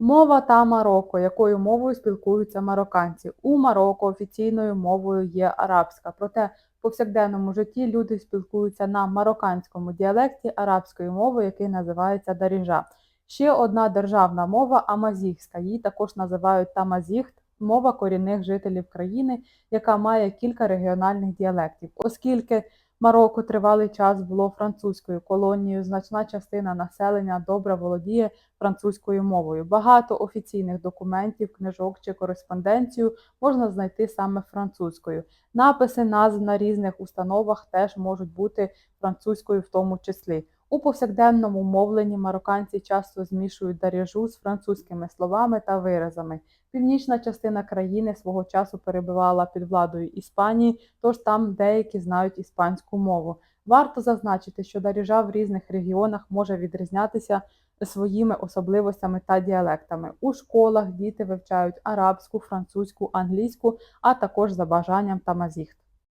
Мова та Марокко, якою мовою спілкуються марокканці. У Марокко офіційною мовою є арабська, проте в повсякденному житті люди спілкуються на марокканському діалекті арабської мови, який називається даріжа. Ще одна державна мова амазігська. Її також називають тамазіхт, мова корінних жителів країни, яка має кілька регіональних діалектів. Оскільки Марокко тривалий час було французькою колонією, значна частина населення добре володіє французькою мовою. Багато офіційних документів, книжок чи кореспонденцію можна знайти саме французькою. Написи назв на різних установах теж можуть бути французькою в тому числі. У повсякденному мовленні марокканці часто змішують даряжу з французькими словами та виразами. Північна частина країни свого часу перебувала під владою Іспанії, тож там деякі знають іспанську мову. Варто зазначити, що даріжа в різних регіонах може відрізнятися своїми особливостями та діалектами. У школах діти вивчають арабську, французьку, англійську, а також за бажанням тамазіхт.